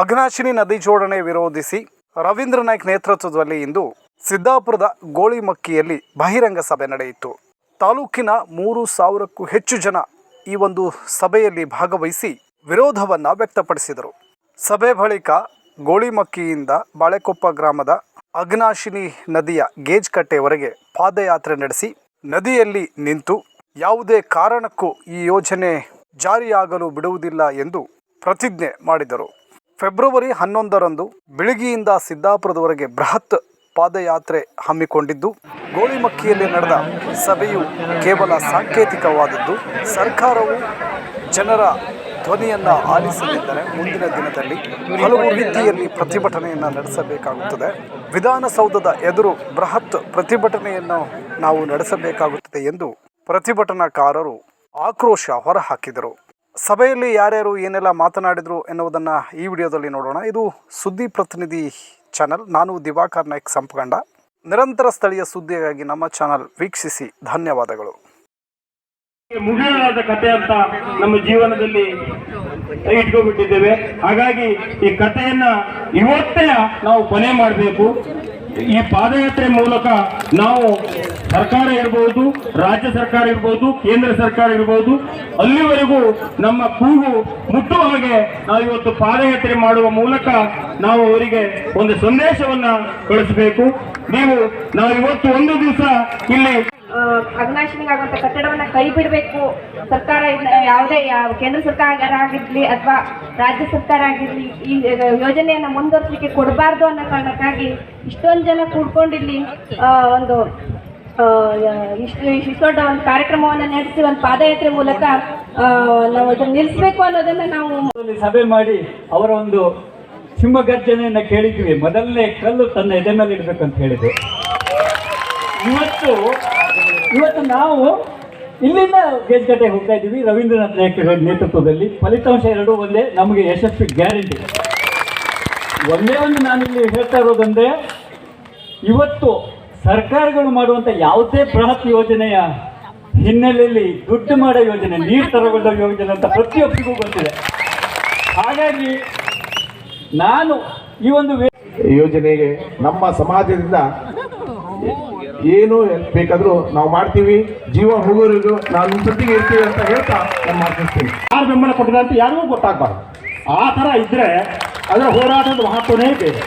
ಅಘನಾಶಿನಿ ನದಿ ಜೋಡಣೆ ವಿರೋಧಿಸಿ ರವೀಂದ್ರ ನಾಯ್ಕ್ ನೇತೃತ್ವದಲ್ಲಿ ಇಂದು ಸಿದ್ದಾಪುರದ ಗೋಳಿಮಕ್ಕಿಯಲ್ಲಿ ಬಹಿರಂಗ ಸಭೆ ನಡೆಯಿತು. ತಾಲೂಕಿನ ಮೂರು ಸಾವಿರಕ್ಕೂ ಹೆಚ್ಚು ಜನ ಈ ಒಂದು ಸಭೆಯಲ್ಲಿ ಭಾಗವಹಿಸಿ ವಿರೋಧವನ್ನು ವ್ಯಕ್ತಪಡಿಸಿದರು. ಸಭೆ ಬಳಿಕ ಗೋಳಿಮಕ್ಕಿಯಿಂದ ಬಾಳೆಕೊಪ್ಪ ಗ್ರಾಮದ ಅಗ್ನಾಶಿನಿ ನದಿಯ ಗೇಜ್ ಕಟ್ಟೆವರೆಗೆ ಪಾದಯಾತ್ರೆ ನಡೆಸಿ ನದಿಯಲ್ಲಿ ನಿಂತು ಯಾವುದೇ ಕಾರಣಕ್ಕೂ ಈ ಯೋಜನೆ ಜಾರಿಯಾಗಲು ಬಿಡುವುದಿಲ್ಲ ಎಂದು ಪ್ರತಿಜ್ಞೆ ಮಾಡಿದರು. ಫೆಬ್ರವರಿ ಹನ್ನೊಂದರಂದು ಬೆಳಗ್ಗೆಯಿಂದ ಸಿದ್ದಾಪುರದವರೆಗೆ ಬೃಹತ್ ಪಾದಯಾತ್ರೆ ಹಮ್ಮಿಕೊಂಡಿದ್ದು, ಗೋಳಿಮಕ್ಕಿಯಲ್ಲಿ ನಡೆದ ಸಭೆಯು ಕೇವಲ ಸಾಂಕೇತಿಕವಾದದ್ದು. ಸರ್ಕಾರವು ಜನರ ಧ್ವನಿಯನ್ನು ಆಲಿಸದಿದ್ದರೆ ಮುಂದಿನ ದಿನದಲ್ಲಿ ಹಲವು ರೀತಿಯಲ್ಲಿ ಪ್ರತಿಭಟನೆಯನ್ನು ನಡೆಸಬೇಕಾಗುತ್ತದೆ. ವಿಧಾನಸೌಧದ ಎದುರು ಬೃಹತ್ ಪ್ರತಿಭಟನೆಯನ್ನು ನಾವು ನಡೆಸಬೇಕಾಗುತ್ತದೆ ಎಂದು ಪ್ರತಿಭಟನಾಕಾರರು ಆಕ್ರೋಶ ಹೊರಹಾಕಿದರು. ಸಭೆಯಲ್ಲಿ ಯಾರ್ಯಾರು ಏನೆಲ್ಲ ಮಾತನಾಡಿದರು ಎನ್ನುವುದನ್ನು ಈ ವಿಡಿಯೋದಲ್ಲಿ ನೋಡೋಣ. ಇದು ಸುದ್ದಿ ಪ್ರತಿನಿಧಿ ಚಾನಲ್. ನಾನು ದಿವಾಕರ್ ನಾಯ್ಕ್ ಸಂಪಗಂಡ. ನಿರಂತರ ಸ್ಥಳೀಯ ಸುದ್ದಿಗಾಗಿ ನಮ್ಮ ಚಾನಲ್ ವೀಕ್ಷಿಸಿ. ಧನ್ಯವಾದಗಳು. ಮುಗಿಯಲಾದ ಕಥೆ ಅಂತ ನಮ್ಮ ಜೀವನದಲ್ಲಿ ಇಟ್ಕೊಂಡ್ಬಿಟ್ಟಿದ್ದೇವೆ ಹಾಗಾಗಿ ಈ ಕಥೆಯನ್ನ ಇವತ್ತೇ ನಾವು ಕೊನೆ ಮಾಡಬೇಕು. ಈ ಪಾದಯಾತ್ರೆ ಮೂಲಕ ನಾವು ಸರ್ಕಾರ ಇರ್ಬೋದು, ರಾಜ್ಯ ಸರ್ಕಾರ ಇರ್ಬೋದು, ಕೇಂದ್ರ ಸರ್ಕಾರ ಇರ್ಬೋದು, ಅಲ್ಲಿವರೆಗೂ ನಮ್ಮ ಕೂಗು ಮುಟ್ಟುವ ಹಾಗೆ ನಾವು ಇವತ್ತು ಪಾದಯಾತ್ರೆ ಮಾಡುವ ಮೂಲಕ ನಾವು ಅವರಿಗೆ ಒಂದು ಸಂದೇಶವನ್ನ ಕಳಿಸಬೇಕು. ನೀವು ನಾವು ಇವತ್ತು ಒಂದು ದಿವಸ ಇಲ್ಲಿ ಅಗ್ನಾಶಿನಿಗಾಗುವಂತ ಕಟ್ಟಡವನ್ನ ಕೈ ಬಿಡಬೇಕು ಸರ್ಕಾರ ಯಾವುದೇ, ಯಾವ ಕೇಂದ್ರ ಸರ್ಕಾರ ಆಗಿರ್ಲಿ ಅಥವಾ ರಾಜ್ಯ ಸರ್ಕಾರ ಆಗಿರ್ಲಿ ಈ ಯೋಜನೆಯನ್ನ ಮುಂದುವರಿಸಲಿಕ್ಕೆ ಕೊಡಬಾರ್ದು ಅನ್ನೋ ಕಾರಣಕ್ಕಾಗಿ ಇಷ್ಟೊಂದು ಜನ ಕೂಡ್ಕೊಂಡಿಲ್ಲಿ ಒಂದು ಇಷ್ಟು ಇಷ್ಟು ಒಂದು ಕಾರ್ಯಕ್ರಮವನ್ನು ನಡೆಸಿ ಒಂದು ಪಾದಯಾತ್ರೆ ಮೂಲಕ ನಾವು ಅದನ್ನು ನಿಲ್ಲಿಸಬೇಕು ಅನ್ನೋದನ್ನ ನಾವು ಸಭೆ ಮಾಡಿ ಅವರ ಒಂದು ಸಿಂಹಗರ್ಜನೆಯನ್ನ ಕೇಳಿದ್ವಿ. ಮೊದಲನೇ ಕಲ್ಲು ತನ್ನ ಎದೆ ಮೇಲೆ ಇಡಬೇಕು ಅಂತ ಹೇಳಿದ್ರು. ಇವತ್ತು ಇವತ್ತು ನಾವು ಇಲ್ಲಿಂದ ಗೇಜ್ಗಟ್ಟೆ ಹೋಗ್ತಾ ಇದ್ದೀವಿ. ರವೀಂದ್ರನಾಥ್ ನಾಯಕರ ನೇತೃತ್ವದಲ್ಲಿ. ಫಲಿತಾಂಶ ಎರಡೂ ಒಂದೇ, ನಮಗೆ ಯಶಸ್ವಿ ಗ್ಯಾರಂಟಿ. ಒಂದೇ ಒಂದು ನಾನಿಲ್ಲಿ ಹೇಳ್ತಾ ಇರೋದಂದ್ರೆ, ಇವತ್ತು ಸರ್ಕಾರಗಳು ಮಾಡುವಂಥ ಯಾವುದೇ ಬೃಹತ್ ಯೋಜನೆಯ ಹಿನ್ನೆಲೆಯಲ್ಲಿ ದುಡ್ಡು ಮಾಡೋ ಯೋಜನೆ, ನೀರು ತರಗೊಳ್ಳೋ ಯೋಜನೆ ಅಂತ ಪ್ರತಿಯೊಬ್ಬರಿಗೂ ಗೊತ್ತಿದೆ. ಹಾಗಾಗಿ ನಾನು ಈ ಒಂದು ಯೋಜನೆಗೆ ನಮ್ಮ ಸಮಾಜದಿಂದ ಏನು ಬೇಕಾದರೂ ನಾವು ಮಾಡ್ತೀವಿ. ಜೀವ ಹೋಗೋರಿಗೂ ನಾನು ಸುತ್ತಿಗೆ ಇರ್ತೀವಿ ಅಂತ ಹೇಳ್ತಾ ನಾನು ಮಾತಿಸ್ತೀನಿ ಯಾರು ಬೆಂಬಲ ಕೊಟ್ಟಿದೆ ಅಂತ ಯಾರಿಗೂ ಗೊತ್ತಾಗಬಾರ್ದು. ಆ ಥರ ಇದ್ದರೆ ಅದರ ಹೋರಾಟದ ಮಹತ್ವನೇ ಬೇರೆ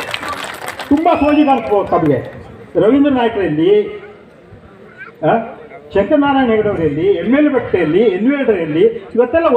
ತುಂಬ ಸೋಜಿಗೆ ತಮಗೆ. ರವೀಂದ್ರ ನಾಯ್ಕರಲ್ಲಿ ಶಂಕರನಾರಾಯಣ ಹೆಗಡೆಯವರಲ್ಲಿ, ಎಂ ಎಲ್ ಭಟ್ಟೆಯಲ್ಲಿ ಎನ್ವೇಡರಲ್ಲಿ ಇವತ್ತೆಲ್ಲ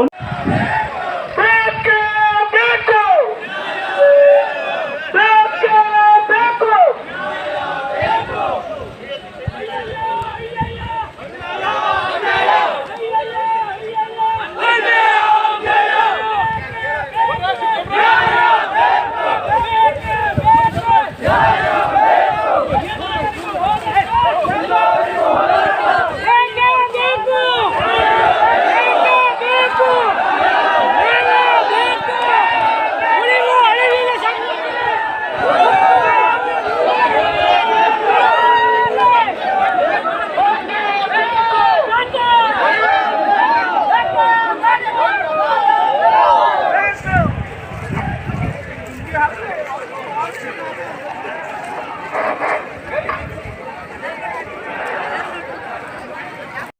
どうも。